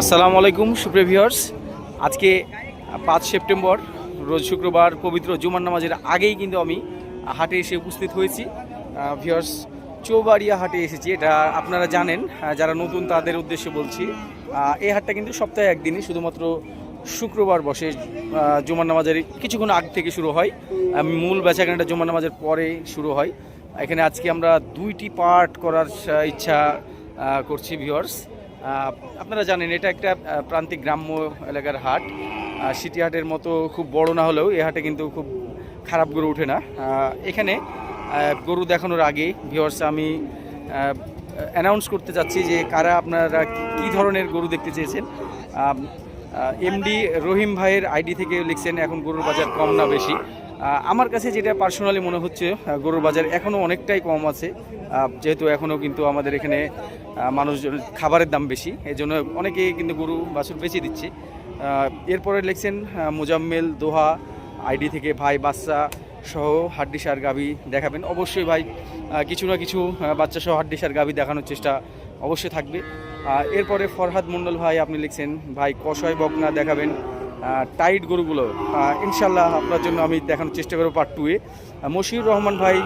আসসালামু আলাইকুম, সুপ্রিয় ভিউয়ার্স। আজকে পাঁচ সেপ্টেম্বর, রোজ শুক্রবার পবিত্র জুমার নামাজের আগেই কিন্তু আমি হাটে এসে উপস্থিত হয়েছি। ভিউয়ার্স, চৌবাড়িয়া হাটে এসেছি, এটা আপনারা জানেন যারা নতুন তাদের উদ্দেশ্যে বলছি। এই হাটটা কিন্তু সপ্তাহে একদিনই, শুধুমাত্র শুক্রবার বসে জুমার নামাজের কিছুক্ষণ আগ থেকে শুরু হয়। মূল বেচাকেনাটা জুমার নামাজের পরে শুরু হয়। এখানে আজকে আমরা দুইটি পার্ট করার ইচ্ছা করছি, ভিউয়ার্স। আপনারা জানেন, এটা একটা প্রান্তিক গ্রাম্য এলাকার হাট। সিটি হাটের মতো খুব বড় না হলেও এ হাটে কিন্তু খুব খারাপ গরু ওঠে না। এখানে গরু দেখানোর আগে ভিওর্স আমি অ্যানাউন্স করতে চাচ্ছি যে কারা আপনারা কী ধরনের গরু দেখতে চেয়েছেন। এমডি রহিম ভাইয়ের আইডি থেকে লিখছেন, এখন গরুর বাজার কম না বেশি। আমার কাছে যেটা পার্সোনালি মনে হচ্ছে গরুর বাজার এখনও অনেকটাই কম আছে। যেহেতু এখনও কিন্তু আমাদের এখানে মানুষজন খাবারের দাম বেশি এই জন্য অনেকেই কিন্তু গরু, বাছুর বেশি দিচ্ছে। এরপরে লিখছেন মোজাম্মেল, দোহা, আইডি থেকে ভাই বাচ্চা সহ হাড্ডি সার গাভি দেখাবেন। অবশ্যই ভাই কিছু না কিছু বাচ্চা সহ হাড্ডি সার গাভি দেখানোর চেষ্টা অবশ্যই থাকবে। এরপরে ফরহাদ মণ্ডল ভাই, আপনি লিখছেন, ভাই কষয় বকনা দেখাবেন। টাইট গরুগুলো ইনশাল্লাহ আপনার জন্য আমি দেখানোর চেষ্টা করব পার্ট টুয়ে মশিউর রহমান ভাই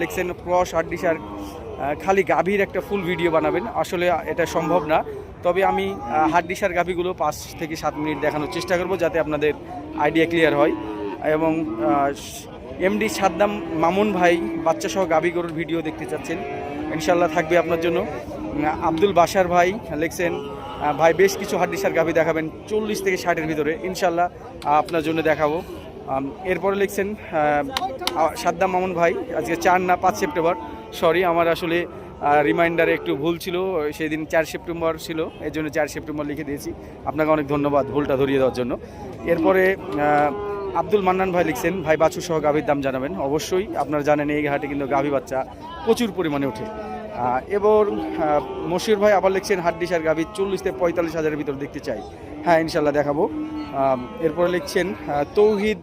লিখছেন ক্রস হাড্ডি সার আহ, খালি গাভীর একটা ফুল ভিডিও বানাবেন। আসলে এটা সম্ভব না। তবে আমি আহ, হাড্ডি গাভীগুলো পাঁচ থেকে সাত মিনিট দেখানোর চেষ্টা করব যাতে আপনাদের আইডিয়া ক্লিয়ার হয়। এবং এমডি সাদ্দাম মামুন ভাই বাচ্চা সহ গাভী গরুর ভিডিও দেখতে চাচ্ছেন। ইনশাল্লাহ থাকবে আপনার জন্য। আব্দুল বাসার ভাই লিখছেন ভাই, বেশ কিছু হাড্ডিসার গাভী দেখাবেন চল্লিশ থেকে ষাটের ভিতরে। ইনশাল্লাহ আপনার জন্য দেখাবো। এরপরে লিখছেন সাদ্দাম মামুন ভাই, আজকে চার না পাঁচ সেপ্টেম্বর। সরি আমার আসলে রিমাইন্ডারে একটু ভুল ছিল সেই দিন চার সেপ্টেম্বর ছিল, এর জন্য চার সেপ্টেম্বর লিখে দিয়েছি। আপনাকে অনেক ধন্যবাদ ভুলটা ধরিয়ে দেওয়ার জন্য। এরপরে আব্দুল মান্নান ভাই লিখছেন, ভাই বাছুর সহ গাভীর দাম জানাবেন। অবশ্যই, আপনারা জানেন, এই হাটে কিন্তু গাভী বাচ্চা প্রচুর পরিমাণে ওঠে। এবং আহ, মশিউর ভাই আবার লিখছেন হাড্ডিসার গাভী চল্লিশ থেকে পঁয়তাল্লিশ হাজারের ভিতর দেখতে চাই। হ্যাঁ ইনশাল্লাহ দেখাবো। এরপরে লিখছেন তৌহিদ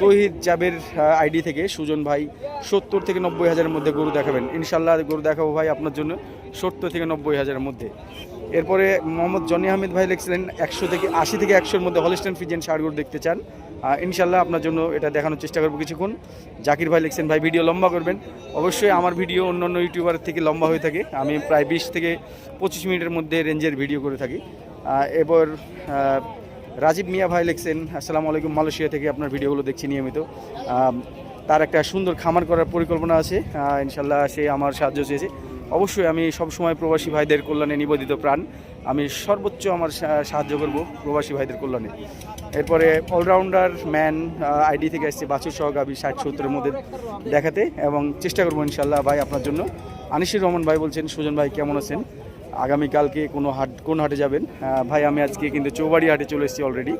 তৌহিদ জাবের আইডি থেকে সুজন ভাই সত্তর থেকে নব্বই হাজারের মধ্যে গরু দেখাবেন। ইনশাল্লাহ গরু দেখাবো ভাই আপনার জন্য সত্তর থেকে নব্বই হাজারের মধ্যে। এরপরে মোহাম্মদ জনি আহমেদ ভাই লিখছিলেন একশো থেকে আশি থেকে একশোর মধ্যে হলিস্টান ফিজেন ষাট গরু দেখতে চান। ইনশাল্লাহ আপনার জন্য এটা দেখানোর চেষ্টা করব কিছুক্ষণ। জাকির ভাই লিখছেন, ভাই, ভিডিও লম্বা করবেন। অবশ্যই আমার ভিডিও অন্য অন্য ইউটিউবার থেকে লম্বা হয়ে থাকে। আমি প্রায় বিশ থেকে পঁচিশ মিনিটের মধ্যে রেঞ্জের ভিডিও করে থাকি। এবার রাজীব মিয়া ভাই লিখছেন, আসসালামু আলাইকুম, মালয়েশিয়া থেকে আপনার ভিডিওগুলো দেখছি নিয়মিত। তার একটা সুন্দর খামার করার পরিকল্পনা আছে। ইনশাল্লাহ সে আমার সাহায্য চেয়েছে। অবশ্যই আমি সবসময় প্রবাসী ভাইদের কল্যাণে নিবেদিত প্রাণ। আমি সর্বোচ্চ আমার সাহায্য করব প্রবাসী ভাইদের কল্যাণে। এরপরে অলরাউন্ডার ম্যান আইডি থেকে আসছে বাছুর সহ আমি ষাট সত্তরের মধ্যে দেখাতে এবং চেষ্টা করব ইনশাল্লাহ ভাই আপনার জন্য। আনিসুর রহমান ভাই বলছেন, সুজন ভাই কেমন আছেন? আগামীকালকে কোনো হাট কোন হাটে যাবেন? ভাই, আমি আজকে কিন্তু চৌবাড়ি হাটে চলে এসেছি অলরেডি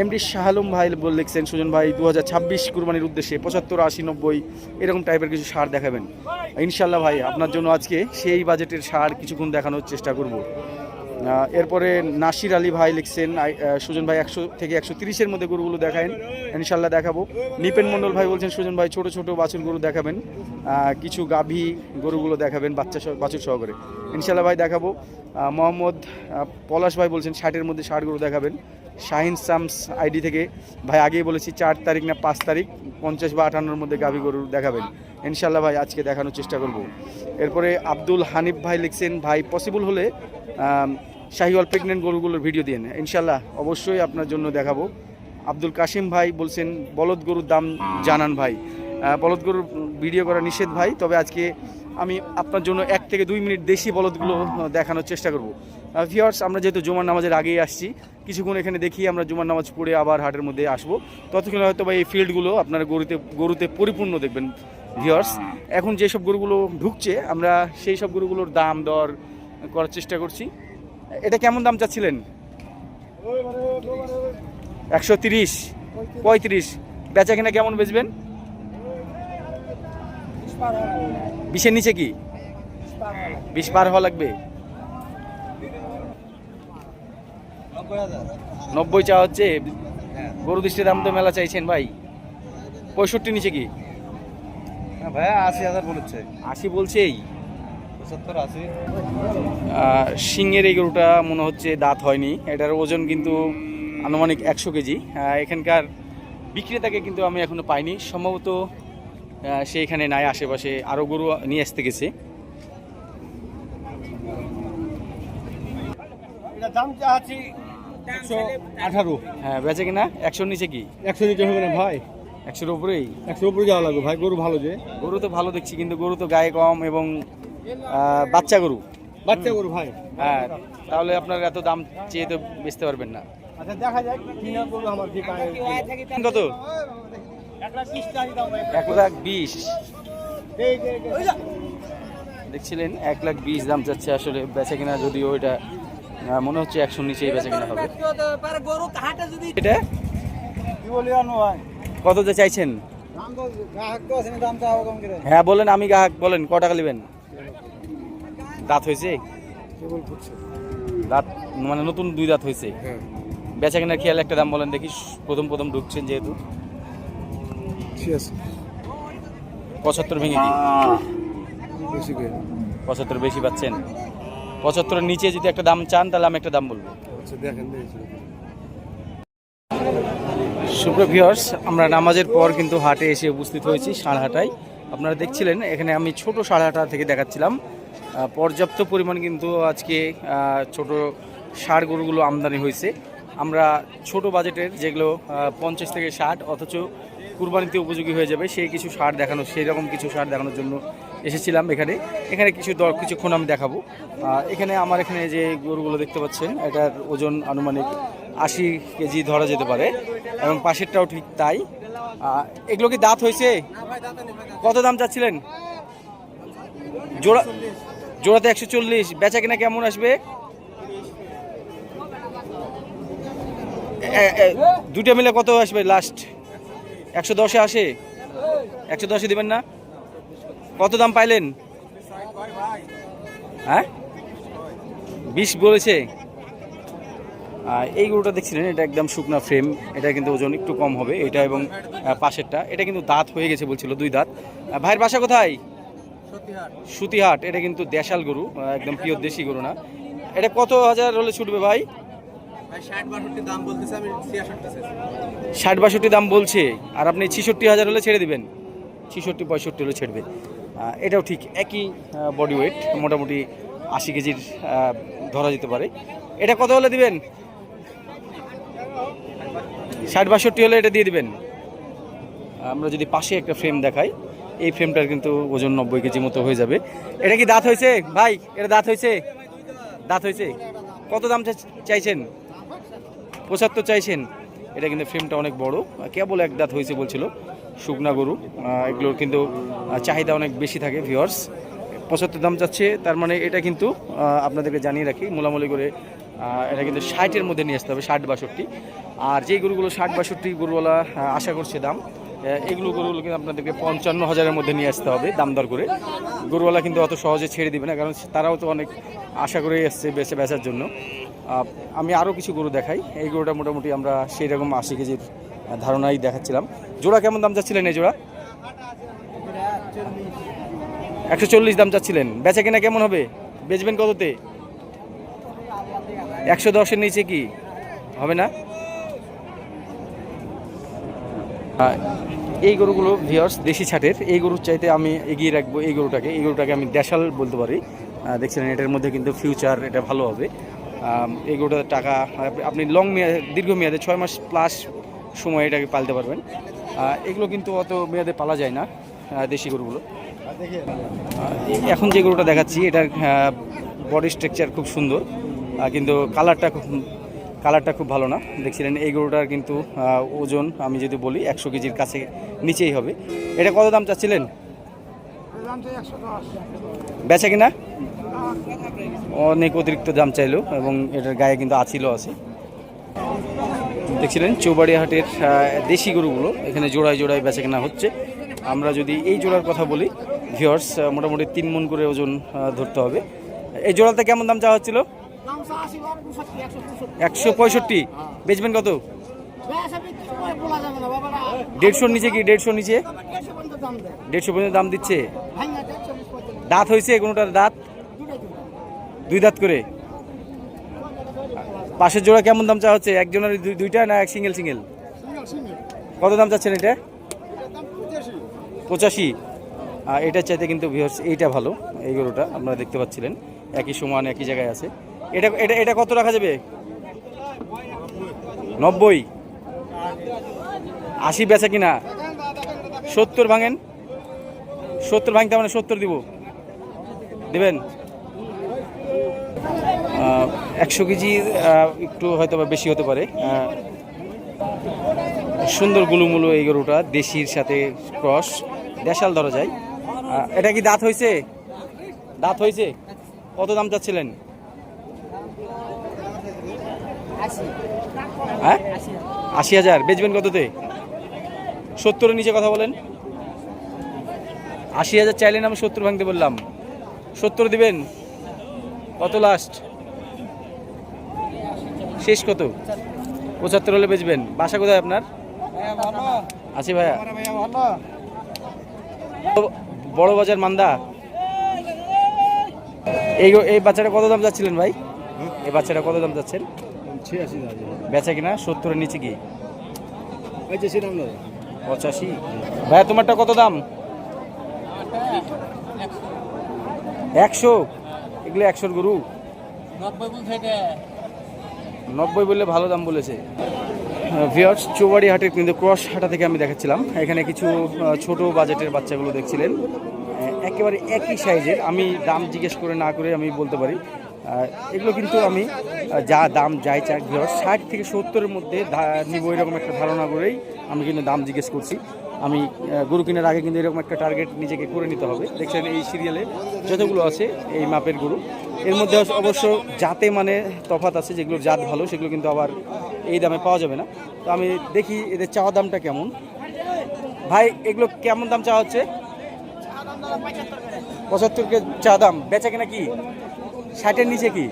এমডি শাহালুম ভাই বল লিখছেন, সুজন ভাই দু হাজার ছাব্বিশ কুরবানির উদ্দেশ্যে পঁচাত্তর আশি নব্বই এরকম টাইপের কিছু সার দেখাবেন? ইনশাল্লাহ ভাই, আপনার জন্য আজকে সেই বাজেটের সার কিছুক্ষণ দেখানোর চেষ্টা করব। এরপরে নাসির আলী ভাই লিখছেন সুজন ভাই একশো থেকে একশো তিরিশের মধ্যে গরুগুলো দেখায়েন ইনশাল্লাহ দেখাবো। নিপেন মণ্ডল ভাই বলছেন, সুজন ভাই, ছোট ছোট বাছুর গরু দেখাবেন। কিছু গাভী গরুগুলো দেখাবেন বাচ্চা বাছুর সহকারে। ইনশাল্লাহ ভাই দেখাবো। মোহাম্মদ পলাশ ভাই বলছেন, ষাটের মধ্যে ষাট গরু দেখাবেন। শাহিন সামস আইডি থেকে। ভাই, আগেই বলেছি, চার তারিখ না পাঁচ তারিখ, পঞ্চাশ বা আটান্নর মধ্যে গাভী গরু দেখাবেন। ইনশাল্লাহ ভাই, আজকে দেখানোর চেষ্টা করব। এরপরে আব্দুল হানিফ ভাই লিখছেন, ভাই পসিবল হলে শাহিওয়াল প্রেগনেন্ট গরুগুলোর ভিডিও দিন ইনশাল্লাহ অবশ্যই আপনার জন্য দেখাবো। আব্দুল কাশিম ভাই বলছেন, বলদ গরুর দাম জানান ভাই। বলদ গরুর ভিডিও করা নিষেধ ভাই, তবে আজকে আমি আপনার জন্য এক থেকে দুই মিনিট দেশি বলদগুলো দেখানোর চেষ্টা করব। ভিওয়ার্স আমরা যেহেতু জুমার নামাজের আগেই আসছি কিছুক্ষণ এখানে দেখি আমরা জুমার নামাজ পড়ে আবার হাটের মধ্যে আসব। ততক্ষণ হয়তো বা এই ফিল্ডগুলো আপনারা গরুতে গরুতে পরিপূর্ণ দেখবেন ভিওয়ার্স এখন যেসব গরুগুলো ঢুকছে আমরা সেই সব গরুগুলোর দাম দর করার চেষ্টা করছি। এটা কেমন দাম চাচ্ছিলেন? একশো তিরিশ পঁয়ত্রিশ। বেচা কিনা কেমন বেচবেন? বিশের নিচে কি? বিশ পার হওয়া লাগবে। নব্বই চা হচ্ছে। গরু দৃষ্টির দাম তো মেলা চাইছেন ভাই। পঁয়ষট্টি নিচে কি? ভাইয়া আশি হাজার বলেছে। আশি বলছেই। আশি। সিংয়ের এই গরুটা মনে হচ্ছে দাঁত হয়নি। এটার ওজন কিন্তু আনুমানিক একশো কেজি। এখানকার বিক্রেতাকে কিন্তু আমি এখনও পাইনি। সম্ভবত সে এখানে নাই আশেপাশে আরও গরু নিয়ে আসতে গেছে। এটা দাম চাচ্ছি একশো আঠারো। হ্যাঁ বেচে কিনা? একশোর নিচে কি? একশো নিতে হবে না ভাই। একশোর উপরেই? একশো উপরে যাওয়া লাগবে ভাই গরু ভালো যে। গরু তো ভালো দেখছি কিন্তু গরু তো গায়ে কম এবং বাচ্চা গরু। বাচ্চা গরু ভাই। হ্যাঁ তাহলে আপনার এত দাম চেয়ে তো বেচতে পারবেন না। আচ্ছা দেখা যাক কিনা গরু আমার ঠিকায় কত? এক লাখ বিশ। দেখছিলেন এক লাখ বিশ দাম চাচ্ছে আসলে বেচা কিনা যদিও এটা মনে হচ্ছে একশোর নিচেই বেচা কিনা হবে। এটা? কত যে চাইছেন? দাম তো গ্রাহক তো আছে না দাম চাও কম করে। হ্যাঁ বলেন আমি গ্রাহক বলেন ক টাকা নেবেন? দাঁত হয়েছে? দাঁত মানে নতুন দুই দাঁত হয়েছে? হ্যাঁ। বেচা কিনার খেয়াল একটা দাম বলেন দেখি প্রথম প্রথম ঢুকছেন যেহেতু। পঁচাত্তর ভেঙে কি পঁচাত্তর বেশি পাচ্ছেন? পঁচাত্তরের নিচে যদি একটা দাম চান তাহলে আমি একটা দাম বলব। আচ্ছা সুপ্রভিয়র্স আমরা নামাজের পর কিন্তু হাটে এসে উপস্থিত হয়েছি সাড়হাটায় আপনারা দেখছিলেন এখানে আমি ছোট সাড়হাটা থেকে দেখাচ্ছিলাম। পর্যাপ্ত পরিমাণ কিন্তু আজকে ছোট ষাড় গরুগুলো আমদানি হয়েছে। আমরা ছোট বাজেটের যেগুলো পঞ্চাশ থেকে ষাট অথচ কুরবানিতে উপযোগী হয়ে যাবে সেই কিছু সার দেখানো সেই রকম কিছু সার দেখানোর জন্য এসেছিলাম এখানে। এখানে কিছু দর কিছুক্ষণ আমি দেখাবো। এখানে আমার এখানে যে গরুগুলো দেখতে পাচ্ছেন, এটার ওজন আনুমানিক আশি কেজি ধরা যেতে পারে এবং পাশেরটাও ঠিক তাই। এগুলো কি দাঁত হয়েছে? কত দাম চাচ্ছিলেন? জোড়া জোড়াতে একশো চল্লিশ, বেচা কিনা কেমন আসবে? দুটো মিলে কত আসবে লাস্ট? একশো দশে আসে? একশো দশে দেবেন না? কত দাম পাইলেন? হ্যাঁ? বিশ বলেছে। এই গরুটা দেখছিলেন এটা একদম শুকনা ফ্রেম এটা কিন্তু ওজন একটু কম হবে এটা এবং পাশেরটা এটা কিন্তু দাঁত হয়ে গেছে বলছিল দুই দাঁত। ভাইয়ের বাসা কোথায়? সুতিহাট। এটা কিন্তু দেশাল গরু একদম পিওর দেশি গরু না। এটা কত হাজার হলে ছুটবে ভাই? ষাট বাষট্টি দাম বলছে আর আপনি ছিষট্টি হাজার হলে ছেড়ে দিবেন। ছিষট্টি পঁয়ষট্টি হলে ছেড়বে এটাও ঠিক একই বডি ওয়েট মোটামুটি আশি কেজির ধরা যেতে পারে। এটা কত হলে দিবেন? ষাট বাষট্টি হলে এটা দিয়ে দিবেন। আমরা যদি পাশে একটা ফ্রেম দেখাই, এই ফ্রেমটার কিন্তু ওজন নব্বই কেজি মতো হয়ে যাবে। এটা কি দাঁত হয়েছে? ভাই, এটা দাঁত হয়েছে? দাঁত হয়েছে? কত দাম চাইছেন? পঁচাত্তর চাইছেন। এটা কিন্তু ফ্রেমটা অনেক বড়। কেবল এক দাঁত হয়েছে বলছিল। শুকনা গরু। এগুলোর কিন্তু চাহিদা অনেক বেশি থাকে ভিওর্স পঁচাত্তর দাম যাচ্ছে, তার মানে এটা কিন্তু আপনাদেরকে জানিয়ে রাখি, মোলামুলি করে এটা কিন্তু ষাটের মধ্যে নিয়ে আসতে হবে, ষাট বাষট্টি। আর যেই গরুগুলো ষাট বাষট্টি গরুওয়ালা আশা করছে দাম এগুলো গরুগুলো কিন্তু আপনাদেরকে পঞ্চান্ন হাজারের মধ্যে নিয়ে আসতে হবে, দাম দর করে। গরুওয়ালা কিন্তু অত সহজে ছেড়ে দিবে না, কারণ তারাও তো অনেক আশা করেই এসছে বেচে, বেচার জন্য। আমি আরও কিছু গরু দেখাই, এই গরুটা মোটামুটি আমরা সেই রকম আশি কেজির ধারণাই দেখাচ্ছিলাম। জোড়া কেমন দাম চাচ্ছিলেন এই জোড়া? একশো চল্লিশ দাম চাচ্ছিলেন। বেচা কিনা কেমন হবে? বেচবেন কততে? একশো দশের নিচে কি? হবে না? এই গরুগুলো ভিওর্স দেশি ছাটের। এই গরুর চাইতে আমি এগিয়ে রাখব এই গরুটাকে। এই গরুটাকে আমি দেশাল বলতে পারি। দেখছিলেন এটার মধ্যে কিন্তু ফিউচার এটা ভালো হবে। এই গরুটার টাকা, আপনি লং মেয়াদে দীর্ঘ মেয়াদে ছয় মাস প্লাস সময় এটাকে পালতে পারবেন। এগুলো কিন্তু অত মেয়াদে পালা যায় না দেশি গরুগুলো। এখন যে গরুটা দেখাচ্ছি, এটার বডি স্ট্রাকচার খুব সুন্দর কিন্তু কালারটা খুব কালারটা খুব ভালো না। দেখছিলেন, এই গরুটার কিন্তু ওজন আমি যদি বলি, একশো কেজির কাছে নিচেই হবে। এটা কত দাম চাচ্ছিলেন? বেচা কিনা? অনেক অতিরিক্ত দাম চাইলো, এবং এটার গায়ে কিন্তু আছিলও আছে। দেখছিলেন চৌবাড়িয়া হাটের দেশি গরুগুলো। এখানে জোড়ায় জোড়ায় বেচা কেনা হচ্ছে। আমরা যদি এই জোড়ার কথা বলি ভিওর্স মোটামুটি তিন মন করে ওজন ধরতে হবে। এই জোড়াতে কেমন দাম চাওয়া হচ্ছিল? একশো পঁয়ষট্টি। বেচবেন কত? দেড়শোর নিচে কি? দেড়শোর নিচে? দেড়শো পর্যন্ত দাম দিচ্ছে? দাঁত হয়েছে কোনোটার দাঁত? দুই দাঁত করে? পাশের জোড়া কেমন দাম চা হচ্ছে? একজনের দুই- দুইটা না এক সিঙ্গেল সিঙ্গেল কত দাম চাচ্ছেন এটা? পঁচাশি। আহ, এটার চাইতে কিন্তু এইটা ভালো এই গরুটা আপনারা দেখতে পাচ্ছিলেন। একই সমান একই জায়গায় আছে। এটা এটা এটা কত রাখা যাবে? নব্বই। আশি বেচা কিনা? সত্তর ভাঙেন। সত্তর ভাঙতে মানে সত্তর দিব। দেবেন? একশো কেজি একটু হয়তো বা বেশি হতে পারে। সুন্দর গুলুমুলু এই গরুটা, দেশির সাথে ক্রস, দেশাল ধরা যায়। এটা কি দাঁত হয়েছে? দাঁত হয়েছে? কত দাম চাচ্ছিলেন? হ্যাঁ? আশি হাজার। বেচবেন কততে? সত্তরের নিচে কথা বলেন। আশি হাজার চাইলেন আমি সত্তর ভাঙতে বললাম। সত্তর দিবেন? কত লাস্ট শেষ কত? পঁচাত্তর হলে বেচবেন। বাসা কোথায় আপনার? আছি ভাইয়া। বড় বাজার মান্দা। এই এই বাচ্চাটা কত দাম যাচ্ছিলেন ভাই? এই বাচ্চাটা কত দাম যাচ্ছেন বেচা কিনা? সত্তরের নিচে কি? পঁচাশি ভাইয়া তোমারটা কত দাম? একশো? এগুলো একশোর গরু? নব্বই বললে ভালো দাম বলেছে। ভিওর্স চৌবাড়ি হাটের কিন্তু ক্রস হাটা থেকে আমি দেখাচ্ছিলাম। এখানে কিছু ছোট বাজেটের বাচ্চাগুলো দেখছিলেন। একেবারে একই সাইজের, আমি দাম জিজ্ঞেস করে না করে আমি বলতে পারি। এগুলো কিন্তু আমি যা দাম, যাই চাক ভিওর্স ষাট থেকে সত্তরের মধ্যে নিব এরকম একটা ধারণা করেই আমি কিন্তু দাম জিজ্ঞেস করছি। আমি গরু কেনার আগে কিন্তু এরকম একটা টার্গেট নিজেকে করে নিতে হবে। দেখছেন এই সিরিয়ালে যতগুলো আছে, এই মাপের গরু। এর মধ্যে অবশ্য জাতে মানে তফাত আছে যেগুলোর জাত ভালো, সেগুলো কিন্তু আবার এই দামে পাওয়া যাবে না। তো আমি দেখি এদের চাওয়া দামটা কেমন। ভাই, এগুলো কেমন দাম চাওয়া হচ্ছে? পঁচাত্তর কে চা দাম। বেচা কিনা কি? ষাটের নিচে কি?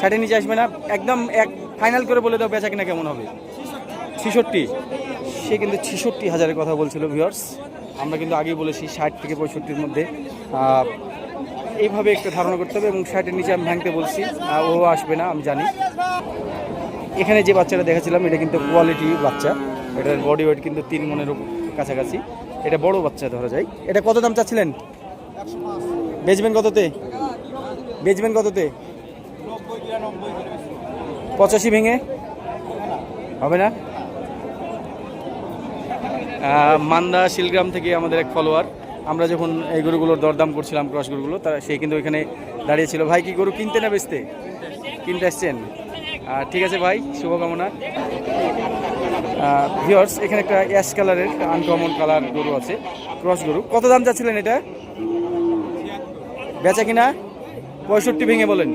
ষাটের নিচে আসবে না? একদম এক ফাইনাল করে বলে দাও বেচা কিনা কেমন হবে। ছিষট্টি। সে কিন্তু ছেষট্টি হাজারের কথা বলছিল ভিউয়ার্স আমরা কিন্তু আগেই বলেছি ষাট থেকে পঁয়ষট্টির মধ্যে। এইভাবে একটা ধারণা করতে হবে এবং ষাটের নিচে আমি ভাঙতে বলছি। ও আসবে না, আমি জানি। এখানে যে বাচ্চাটা দেখাছিলাম এটা কিন্তু কোয়ালিটি বাচ্চা। এটার বডি ওয়েট কিন্তু তিন মনের কাছাকাছি। এটা বড় বাচ্চা ধরা যায়। এটা কত দাম চাচ্ছিলেন? বেচবেন কততে? বেচবেন কততে? পঁচাশি ভেঙে? হবে না? মান্দা শিলগ্রাম থেকে আমাদের এক ফলোয়ার আমরা যখন এই গরুগুলোর দরদাম করছিলাম ক্রস গরুগুলো তারা সে কিন্তু এখানে দাঁড়িয়েছিল ভাই, কি গরু কিনতে না বেচতে? কিনতে আসছেন? ঠিক আছে ভাই, শুভকামনা। ভিওর্স এখানে একটা অ্যাশ কালারের আনকমন কালার গরু আছে, ক্রস গরু। কত দাম যাচ্ছিলেন এটা? বেচা কিনা? পঁয়ষট্টি ভেঙে বলেন।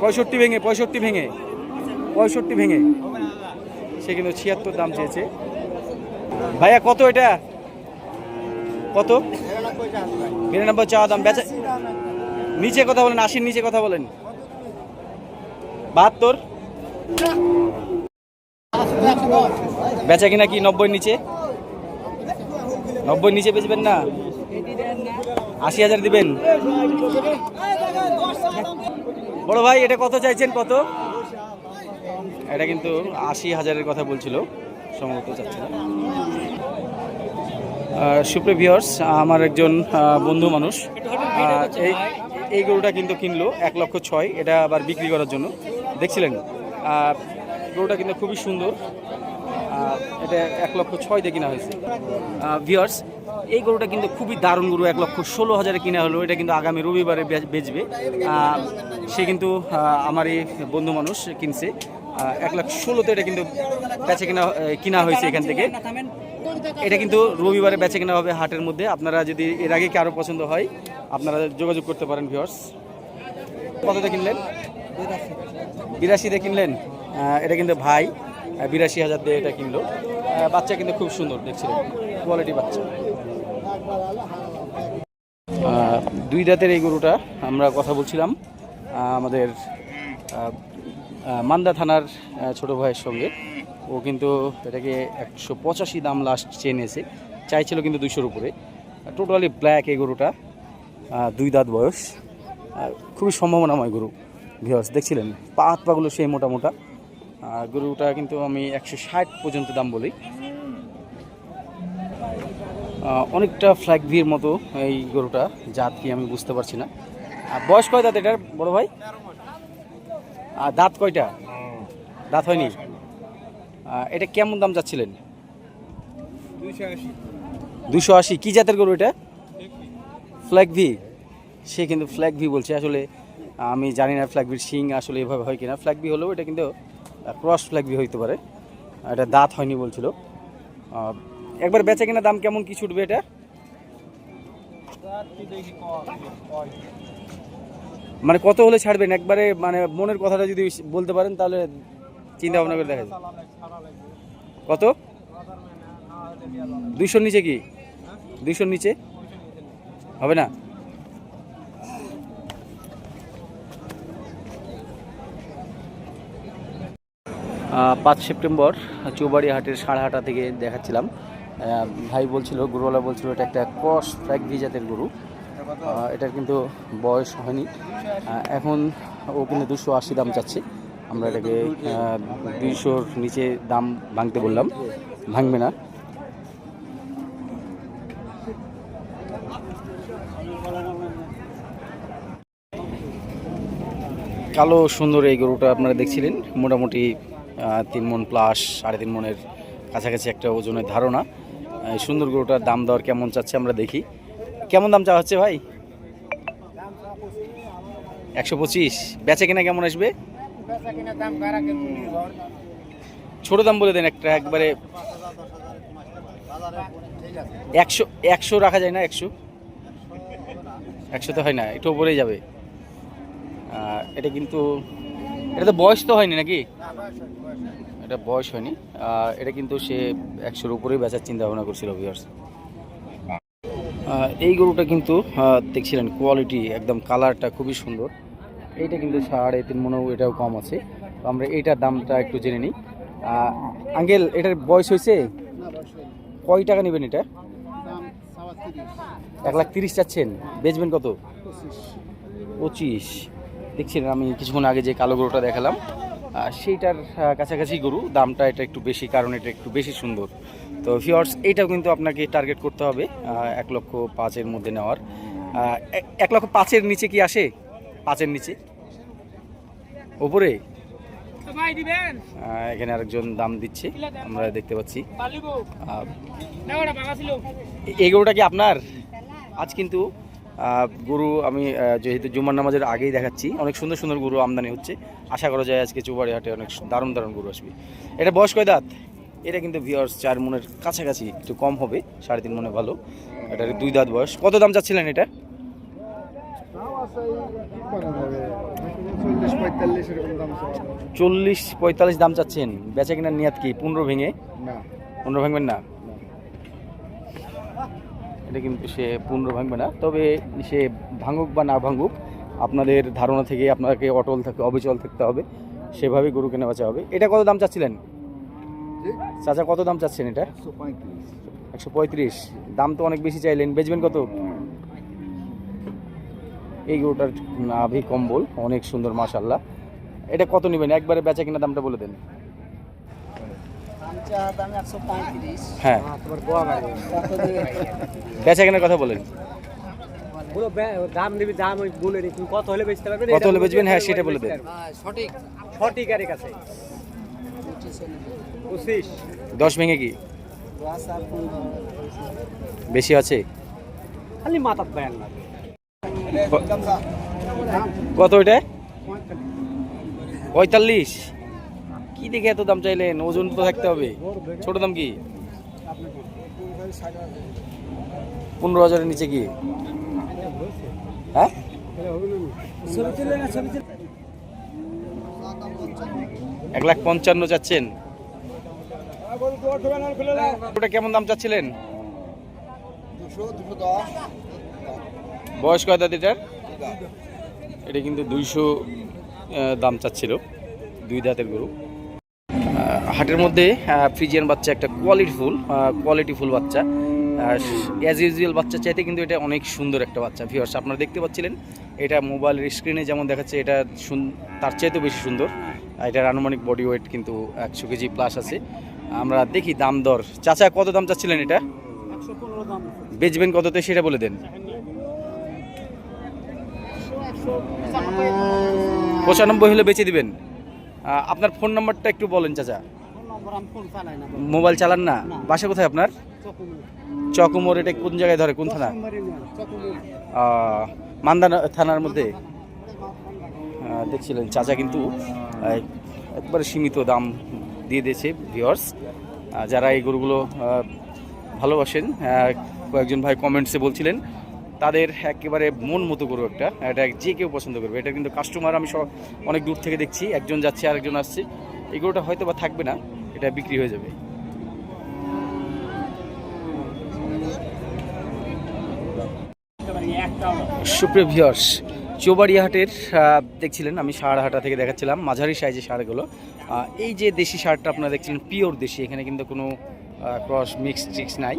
পঁয়ষট্টি ভেঙে পঁয়ষট্টি ভেঙে পঁয়ষট্টি ভেঙে। সে কিন্তু ছিয়াত্তর দাম চেয়েছে। ভাইয়া, কত এটা? কত? বিরানব্বই চাওয়া দাম, বেচা নিচে কথা বলেন, আশির নিচে কথা বলেন। বাহাত্তর? বেচা কিনা কি নব্বই নিচে? নব্বই নিচে বেচবেন না? আশি হাজার দিবেন? বড় ভাই, এটা কত চাইছেন কত? এটা কিন্তু আশি হাজারের কথা বলছিল। সম্ভবত চাচ্ছে না ভিউয়ার্স আমার একজন বন্ধু মানুষ এই এই গরুটা কিন্তু কিনলো এক লক্ষ ছয়, এটা আবার বিক্রি করার জন্য। দেখছিলেন? গরুটা কিন্তু খুবই সুন্দর। এটা এক লক্ষ ছয় দিয়ে কিনা হয়েছে। ভিউয়ার্স এই গরুটা কিন্তু খুবই দারুণ গরু, এক লক্ষ ষোলো হাজারে কিনা হলো, এটা কিন্তু আগামী রবিবারে বেচবে। সে কিন্তু আমার এই বন্ধু মানুষ কিনছে। এক লাখ ষোলোতে এটা কিন্তু বেচে কিনা কিনা হয়েছে এখান থেকে। এটা কিন্তু রবিবারে বেচে কেনা হবে হাটের মধ্যে। আপনারা যদি এর আগে কারও পছন্দ হয়, আপনারা যোগাযোগ করতে পারেন ভিওর্স কততে কিনলেন? বিরাশিতে কিনলেন? এটা কিন্তু ভাই বিরাশি হাজার দিয়ে এটা কিনলো। বাচ্চা কিন্তু খুব সুন্দর, দেখছিলেন। কোয়ালিটি বাচ্চা। দুই দাঁতের এই গরুটা আমরা কথা বলছিলাম। আমাদের মান্দা থানার ছোট ভাইয়ের সঙ্গে। ও কিন্তু এটাকে একশো পঁচাশি দাম লাস্ট চেয়ে নিয়েছে। চাইছিল কিন্তু দুইশোর উপরে। টোটালি ব্ল্যাক এই গরুটা। দুই দাঁত বয়স। আর খুবই সম্ভাবনাময় গরু ভিওস দেখছিলেন? পা হাত পাগুলো সেই মোটা মোটা। আর গরুটা কিন্তু আমি একশো ষাট পর্যন্ত দাম বলি। অনেকটা ফ্ল্যাগ ভির মতো এই গরুটা। জাত কি আমি বুঝতে পারছি না। আর বয়স কয় দাঁত এটার, বড় ভাই? আর দাঁত কয়টা? দাঁত হয়নি? এটা কেমন দাম যাচ্ছিলেন? দুশো আশি। কী জাতের গরু এটা? ফ্ল্যাগ ভি সে কিন্তু ফ্ল্যাগ ভি বলছে। আসলে আমি জানি না ফ্ল্যাগ ভির শিং আসলে এভাবে হয় কিনা। ফ্ল্যাগ ভি হলেও এটা কিন্তু ক্রস ফ্ল্যাগ ভি হইতে পারে। এটা দাঁত হয়নি বলছিল। একবার বেচা কিনা দাম কেমন কি ছুটবে এটা? মানে কত হলে ছাড়বেন? একবারে মানে মনের কথাটা যদি বলতে পারেন, তাহলে চিন্তা ভাবনা করে দেখা যায় কত? দুইশোর নিচে কি? দুইশোর নিচে? হবে না? পাঁচ সেপ্টেম্বর চৌবাড়ি হাটের সাড়াহাটা থেকে দেখাচ্ছিলাম। ভাই বলছিল, গরুওয়ালা বলছিল, এটা একটা ক্রস ফ্ল্যাগ জাতের গরু। এটার কিন্তু বয়স হয়নি। এখন ও কিন্তু দুশো আশি দাম চাচ্ছে। আমরা এটাকে দুইশোর নিচে দাম ভাঙতে বললাম। ভাঙবে না। কালো সুন্দর এই গরুটা আপনারা দেখছিলেন। মোটামুটি তিন মন প্লাস সাড়ে তিন মনের কাছাকাছি একটা ওজনের ধারণা। সুন্দর গরুটার দাম দর কেমন চাচ্ছে আমরা দেখি। কেমন দাম চাওয়া হচ্ছে ভাই? একশো পঁচিশ। বেচে কিনা কেমন আসবে? ছোট দাম বলে দেন একটা, একবারে একশো একশো রাখা যায় না, একশো? একশো তো হয় না, একটু উপরেই যাবে। এটা কিন্তু, এটা তো বয়স তো হয়নি নাকি? এটা বয়স হয়নি। এটা কিন্তু সে একশোর উপরেই বেচার চিন্তা ভাবনা করছিল ভিউয়ার্স এই গরুটা কিন্তু দেখছিলেন কোয়ালিটি একদম কালারটা খুবই সুন্দর। এইটা কিন্তু সাড়ে তিন মনেও এটাও কম আছে। তো আমরা এইটার দামটা একটু জেনে নিই। আঙ্কেল, এটার বয়স হয়েছে? কয় টাকা নেবেন এটা? এক লাখ তিরিশ চাচ্ছেন। বেচবেন কত? পঁচিশ। দেখছেন, আমি কিছুক্ষণ আগে যে কালো গরুটা দেখালাম সেইটার কাছাকাছি গরু, দামটা এটা একটু বেশি, কারণ এটা একটু বেশি সুন্দর। তো ফিওর্স এটাও কিন্তু আপনাকে টার্গেট করতে হবে এক লক্ষ পাঁচের মধ্যে নেওয়ার। এক- লক্ষ পাঁচের নিচে কি আসে? পাঁচের নিচে? ওপরে? এখানে আরেকজন দাম দিচ্ছে আমরা দেখতে পাচ্ছি। পালিব। আহ, না ওটা বাবা ছিল। এ- এই গরুটা কি আপনার? আজ কিন্তু গরু আমি যেহেতু জুমার নামাজের আগেই দেখাচ্ছি অনেক সুন্দর সুন্দর গরু আমদানি হচ্ছে। আশা করা যায় আজকে চৌবাড়ি হাটে অনেক দারুণ দারুণ গরু আসবে। এটা বয়স কয় দাঁত? এটা কিন্তু ভিওর্স চার মনের কাছাকাছি একটু কম হবে সাড়ে তিন মনে ভালো। এটার দুই দাঁত বয়স। কত দাম চাচ্ছিলেন এটা? চল্লিশ পঁয়তাল্লিশ দাম চাচ্ছেন। বেচা কিনার নিয়াত কি? পনেরো ভেঙে? না। পনেরো ভাঙবেন না? এটা কিন্তু সে পনেরো ভাঙবে না। তবে সে ভাঙুক বা না ভাঙুক আপনাদের ধারণা থেকে আপনাকে অটল থাকতে অবিচল থাকতে হবে। সেভাবে গরু কেনা বেচা হবে। এটা কত দাম চাচ্ছিলেন? চাচা কত দাম চাচ্ছেন এটা? একশো পঁয়ত্রিশ। দাম তো অনেক বেশি চাইলেন। বেচবেন কত? এই গরুটার নাভি কম্বল অনেক সুন্দর মাশাল্লাহ এটা কত নেবেন? একবারে বেচা কিনা দামটা বলে দেন। হ্যাঁ। লাগে বেচা কেনার কথা বলেন। দাম দিবি দাম ওই বলে কত হলে বেচতে পারবে? কত হলে বেচবেন? হ্যাঁ সেটা বলে দেন। সঠিক। সঠিক আর কাছে। দশ ভেঙে কি? বেশি আছে? খালি মাথার ব্যান লাগে। কত ওইটা? পঁয়তাল্লিশ। কি দেখে এত দাম চাইলেন? ওজন তো থাকতে হবে। ছোট দাম কি? পনেরো হাজারের নিচে কি? হ্যাঁ? এক লাখ পঞ্চান্ন চাচ্ছেন ওটা কেমন দাম চাচ্ছিলেন? বয়স কয় দাঁত এটার? এটা কিন্তু দুইশো দাম চাচ্ছিল, দুই দাঁতের গরু। হাটের মধ্যে ফ্রিজিয়ান বাচ্চা একটা কোয়ালিটি ফুল কোয়ালিটি ফুল বাচ্চা। অ্যাজ ইউজুয়াল বাচ্চা চাইতে কিন্তু এটা অনেক সুন্দর একটা বাচ্চা ভিউয়ার্স আপনারা দেখতে পাচ্ছিলেন। এটা মোবাইলের স্ক্রিনে যেমন দেখাচ্ছে, এটা তার চাইতেও বেশি সুন্দর। এটার আনুমানিক বডি ওয়েট কিন্তু একশো কেজি প্লাস আছে। আমরা দেখি দাম দর। চাচা কত দাম চাচ্ছিলেন এটা? বেচবেন কততে সেটা বলে দেন। পঁচানব্বই হলে বেচে দিবেন। আপনার ফোন নাম্বারটা একটু বলেন চাচা। মোবাইল চালান না? বাসা কোথায় আপনার? চকুমোর এটা কোন জায়গায় ধরে? কোন থানা? আহ, মান্দা থানার মধ্যে? দেখছিলেন, চাচা কিন্তু একবারে সীমিত দাম দিয়ে দিয়েছে ভিওর্স যারা এই গরুগুলো ভালোবাসেন কয়েকজন ভাই কমেন্টসে বলছিলেন, তাদের একেবারে মন মতো গরু একটা, এটা যে কেউ পছন্দ করবে। এটা কিন্তু কাস্টমার আমি সব অনেক দূর থেকে দেখছি, একজন যাচ্ছে, আরেকজন আসছে। এই গরুটা হয়তো বা থাকবে না, এটা বিক্রি হয়ে যাবে। সুপ্রিয় ভিউয়ার্স চৌবাড়িয়া হাটের দেখছিলেন, আমি হাটা থেকে দেখাচ্ছিলাম, মাঝারি সাইজের সারগুলো। এই যে দেশি সারটা আপনারা দেখছিলেন, পিওর দেশি, এখানে কিন্তু কোনো ক্রস মিক্স টিক্স নাই।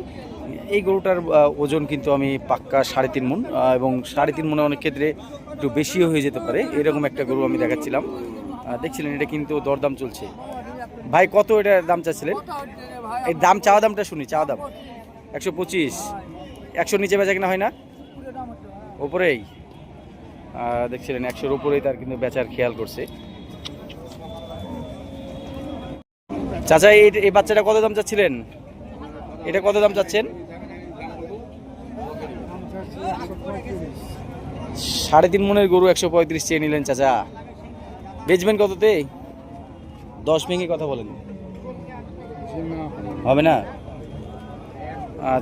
এই গরুটার ওজন কিন্তু আমি পাক্কা সাড়ে তিন মন এবং সাড়ে তিন মনে অনেক ক্ষেত্রে একটু বেশিও হয়ে যেতে পারে। এরকম একটা গরু আমি দেখাচ্ছিলাম। দেখছিলেন, এটা কিন্তু দরদাম চলছে। ভাই, কত এটার দাম চাচ্ছিলেন? এই দাম চাওয়া দামটা শুনি চাওয়া দাম। একশো পঁচিশ। একশো নিচে বেচা কিনা হয় না? ওপরেই। দেখছিলেন একশোর উপরেই তার কিন্তু বেচার খেয়াল করছে। চাচা, এই বাচ্চাটা কত দাম চাচ্ছিলেন? এটা কত দাম চাচ্ছেন? সাড়ে তিন মনের গরু একশো পঁয়ত্রিশ চেয়ে নিলেন চাচা। বেচবেন কততে? দশ ভেঙে কথা বলেন। হবে না?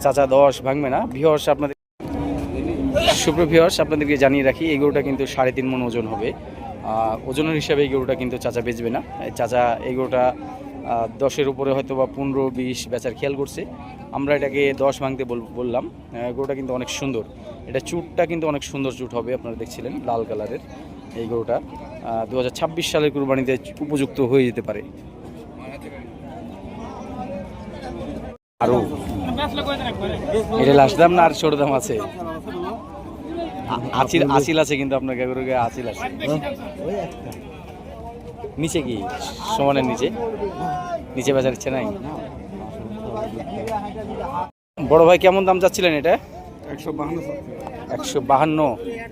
চাচা, দশ ভাঙবে না। ভিওর্স আপনাদের সুপ্রিয় আপনাদেরকে জানিয়ে রাখি, এই গরুটা কিন্তু সাড়ে তিন মন ওজন হবে। ওজনের হিসাবে এই গরুটা কিন্তু চাচা বেচবে না। চাচা এই গরুটা দশের উপরে হয়তো বা পনেরো, বিশ বেচার খেয়াল করছে। আমরা এটাকে দশ ভাঙতে বল- বললাম। গরুটা কিন্তু অনেক সুন্দর। এটা চুটটা কিন্তু অনেক সুন্দর চুট হবে, আপনারা দেখছিলেন, লাল কালারের এই গরুটা। দু হাজার ছাব্বিশ সালের কুরবানিতে উপযুক্ত হয়ে যেতে পারে। আরও এটা লাস্ট দাম না আর ছোট দাম আছে? আচিল আচিল আছে কিন্তু আপনার গরুকে আচিল আছে। নিচে কি? সমানের নিচে? নিচে বেচার ইচ্ছে নাই? বড় ভাই কেমন দাম চাচ্ছিলেন এটা? একশো বাহান্ন। একশো বাহান্ন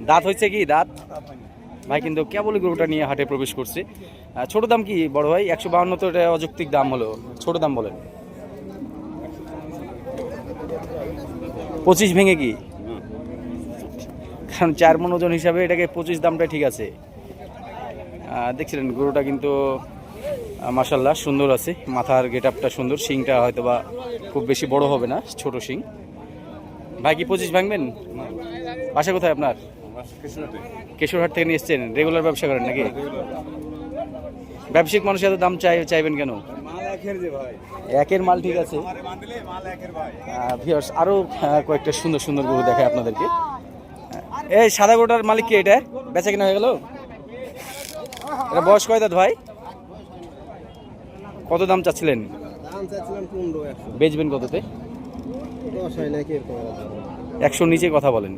দাঁত হয়েছে কি? দাঁত? ভাই কিন্তু কেবলই গরুটা নিয়ে হাটে প্রবেশ করছে। ছোট দাম কি বড় ভাই? একশো বাহান্ন তো এটা অযৌক্তিক দাম হলো। ছোট দাম বলেন। পঁচিশ ভেঙে কি? কারণ চার মন ওজন হিসাবে এটাকে পঁচিশ দামটা ঠিক আছে। দেখছিলেন গরুটা কিন্তু মাসাল্লাহ সুন্দর আছে। মাথার গেট আপটা সুন্দর, শিংটা হয়তো বা খুব বেশি বড় হবে না, ছোট শিং। ভাই, কি পঁচিশ ভাঙবেন? বাসা কোথায় আপনার? কেশরহাট থেকে নিয়ে এসছেন? রেগুলার ব্যবসা করেন নাকি? ব্যবসায়িক মানুষ এত দাম চাই চাইবেন কেন? একের মাল ঠিক আছে। আরও কয়েকটা সুন্দর সুন্দর গরু দেখায় আপনাদেরকে। এই সাদা গরুটার মালিক কে এটা? বেচা কিনা হয়ে গেল? এটা বয়স কয় দাঁত ভাই? কত দাম চাচ্ছিলেন? একশো বেচবেন কততে? একশোর নিচে কথা বলেন।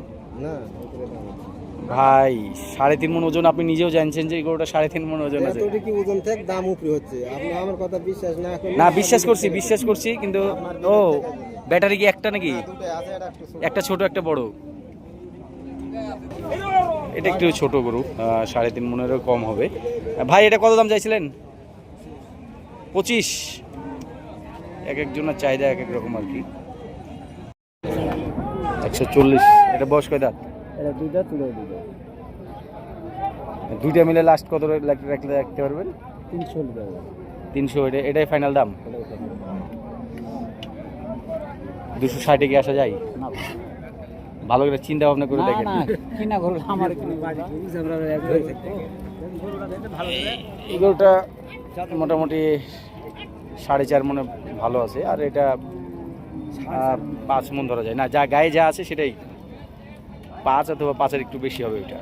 ভাই সাড়ে তিন মন ওজন আপনি নিজেও জানছেন যে এই গরুটা সাড়ে তিন মন ওজন আছে। কি ওজন থেকে দাম উপরে হচ্ছে। আপনি আমার কথা বিশ্বাস না না বিশ্বাস করছি বিশ্বাস করছি কিন্তু ও ব্যাটারি কি একটা নাকি। একটা ছোট একটা বড়। এটা একটু ছোট গরু সাড়ে তিন মনেরও কম হবে। ভাই এটা কত দাম চাইছিলেন? পঁচিশ। এক একজনের চাহিদা এক এক রকম আর কি। একশো চল্লিশ। এটা বয়স কয় দাঁত? এটা দুইটা তুলে দিবে দুইটা মিলে লাস্ট কত রাখতে রাখতে রাখতে পারবেন? তিনশো তিনশো এটা এটাই ফাইনাল দাম? দুশো ষাটে কি আসা যায়? ভালো করে চিন্তা ভাবনা করে দেখেন। কিনা গরু আমার কিনে বাড়ি এই গরুটা মোটামুটি সাড়ে চার মনে ভালো আছে আর এটা পাঁচ মন ধরা যায়। না যা গায়ে যা আছে সেটাই। পাঁচ অথবা পাঁচের একটু বেশি হবে এটা